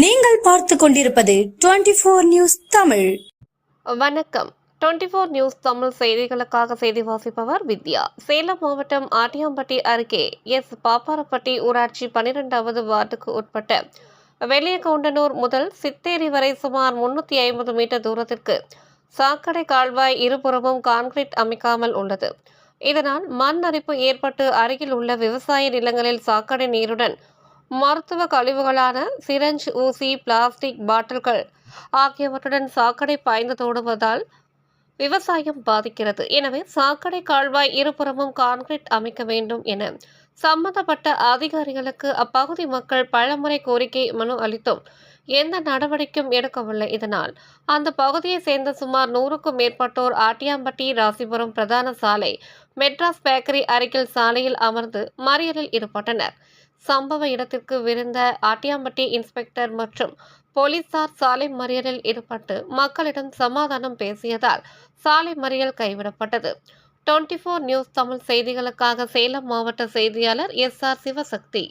நீங்கள் பார்த்து கொண்டிருப்பது டுவெண்டி ஃபோர் நியூஸ் தமிழ். வணக்கம். டுவெண்ட்டி ஃபோர் நியூஸ் தமிழ் செய்திகளுக்காக செய்தி வாசிப்பவர் வித்யா. சேலம் மாவட்டம் ஆட்டியாம்பட்டி அருகே எஸ். பாப்பாரப்பட்டி ஊராட்சி பன்னிரெண்டாவது வார்டுக்கு உட்பட்ட வெளியகவுண்டனூர் முதல் சித்தேரி வரை சுமார் முன்னூற்றி ஐம்பது மீட்டர் தூரத்திற்கு சாக்கடை கால்வாய் இருபுறமும் கான்கிரீட் அமைக்காமல் உள்ளது. இதனால் மண் அரிப்பு ஏற்பட்டு அருகில் உள்ள விவசாய நிலங்களில் சாக்கடை நீருடன் மருத்துவ கழிவுகளான சிரஞ்ச் ஊசி பிளாஸ்டிக் பாட்டில்கள் ஆகியவற்றுடன் சாக்கடை பாய்ந்து தோடுவதால் விவசாயம் பாதிக்கிறது. எனவே சாக்கடை கால்வாய் இருபுறமும் கான்கிரீட் அமைக்க வேண்டும் என சம்பந்தப்பட்ட அதிகாரிகளுக்கு அப்பகுதி மக்கள் பலமுறை கோரிக்கை மனு அளித்தோம். எந்த நடவடிக்கையும் எடுக்கவில்லை. இதனால் அந்த பகுதியை சேர்ந்த சுமார் நூறுக்கும் மேற்பட்டோர் ஆட்டியாம்பட்டி ராசிபுரம் பிரதான சாலை மெட்ராஸ் பேக்கரி அருகில் சாலையில் அமர்ந்து மறியலில் ஈடுபட்டனர். சம்பவ இடத்திற்கு விருந்த ஆட்டியாம்பட்டி இன்ஸ்பெக்டர் மற்றும் போலீசார் சாலை மறியலில் ஈடுபட்டு மக்களிடம் சமாதானம் பேசியதால் சாலை மறியல் கைவிடப்பட்டது. டுவெண்ட்டி ஃபோர் நியூஸ் தமிழ் செய்திகளுக்காக சேலம் மாவட்ட செய்தியாளர் எஸ் ஆர் சிவசக்தி.